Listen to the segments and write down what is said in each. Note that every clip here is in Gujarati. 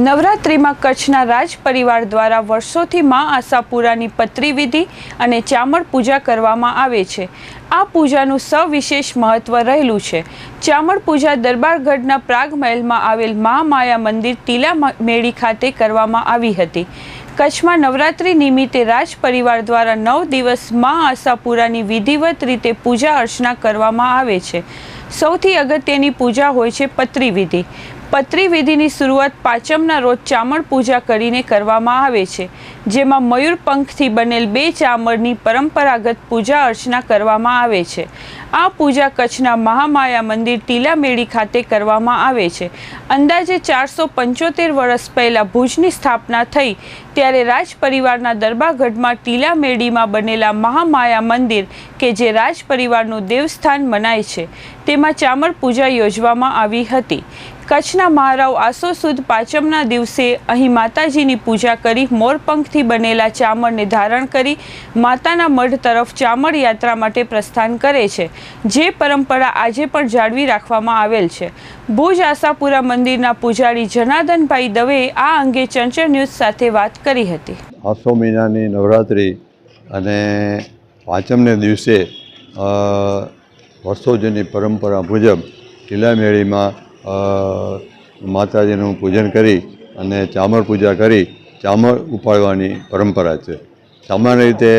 નવરાત્રિમાં કચ્છના રાજ પરિવાર દ્વારા વર્ષોથી મા આશાપુરાની પત્રી વિધિ અને ચામર પૂજા કરવામાં આવે છે. આ પૂજાનું સવિશેષ મહત્વ રહેલું છે. ચામર પૂજા દરબારગઢના પ્રાગ મહેલમાં આવેલ મા માયા મંદિર ટીલા મેળી ખાતે કરવામાં આવી હતી. કચ્છમાં નવરાત્રિ નિમિત્તે રાજ પરિવાર દ્વારા નવ દિવસ મા આશાપુરાની વિધિવત રીતે પૂજા અર્ચના કરવામાં આવે છે. સૌથી અગત્યની પૂજા હોય છે પત્રી વિધિ પત્રી વિધિની શરૂઆત પાંચમના રોજ ચામર પૂજા કરીને કરવામાં આવે છે, જેમાં મયુર પંખથી બનેલ બે ચામરની પરંપરાગત પૂજા અર્ચના કરવામાં આવે છે. આ પૂજા કચ્છના મહામાયા મંદિર ટીલામેડી ખાતે કરવામાં આવે છે. અંદાજે ચારસો પંચોતેર વર્ષ પહેલાં ભુજની સ્થાપના થઈ, ત્યારે રાજ પરિવારના દરબારગઢમાં ટીલામેડીમાં બનેલા મહામાયા મંદિર, કે જે રાજ પરિવારનું દેવસ્થાન મનાય છે, તેમાં ચામર પૂજા યોજવામાં આવી હતી. કચ્છના મહારાવ આસો સુદ પાંચમના દિવસે અહીં માતાજીની પૂજા કરી મોરપંખથી બનેલા ચામરને ધારણ કરી માતાના મઢ તરફ ચામર યાત્રા માટે પ્રસ્થાન કરે છે. જે પરંપરા આજે પણ જાળવી રાખવામાં આવેલ છે. ભુજ આશાપુરા મંદિરના પૂજારી જનાર્દનભાઈ દવેએ આ અંગે ચંચળ ન્યૂઝ સાથે વાત કરી હતી. આસો મહિનાની નવરાત્રિ અને પાંચમને દિવસે વર્ષો જૂની પરંપરા મુજબ ટીલામેળીમાં અ, માતાજીનું પૂજન કરી અને ચામર પૂજા કરી, ચામર ઉપાડવાની પરંપરા છે. સામાન્ય રીતે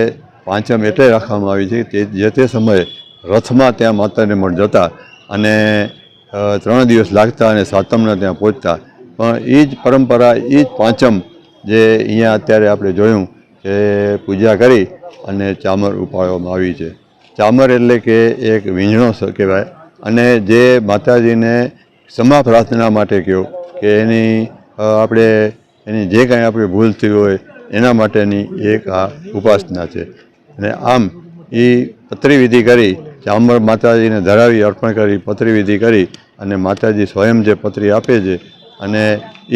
પાંચમ એટલે રાખવામાં આવી છે કે જે તે સમયે રથમાં ત્યાં માતાને મળ જતા અને ત્રણ દિવસ લાગતા અને સાતમના ત્યાં પહોંચતા. પણ એ જ પરંપરા, એ જ પાંચમ જે અહીંયા અત્યારે આપણે જોયું કે પૂજા કરી અને ચામર ઉપાડવામાં આવી છે. ચામર એટલે કે એક વીંઝણો કહેવાય અને જે માતાજીને ક્ષમા પ્રાર્થના માટે કહો કે એની આપણે એની જે કાંઈ આપણી ભૂલ થઈ હોય, એના માટેની એક આ ઉપાસના છે. અને આમ એ પત્રિવિધિ કરી ચામર માતાજીને ધરાવી, અર્પણ કરી, પત્રિવિધિ કરી, અને માતાજી સ્વયં જે પત્રી આપે છે, અને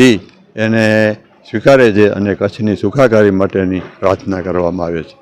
એ એને સ્વીકારે છે અને કચ્છની સુખાકારી માટેની પ્રાર્થના કરવામાં આવે છે.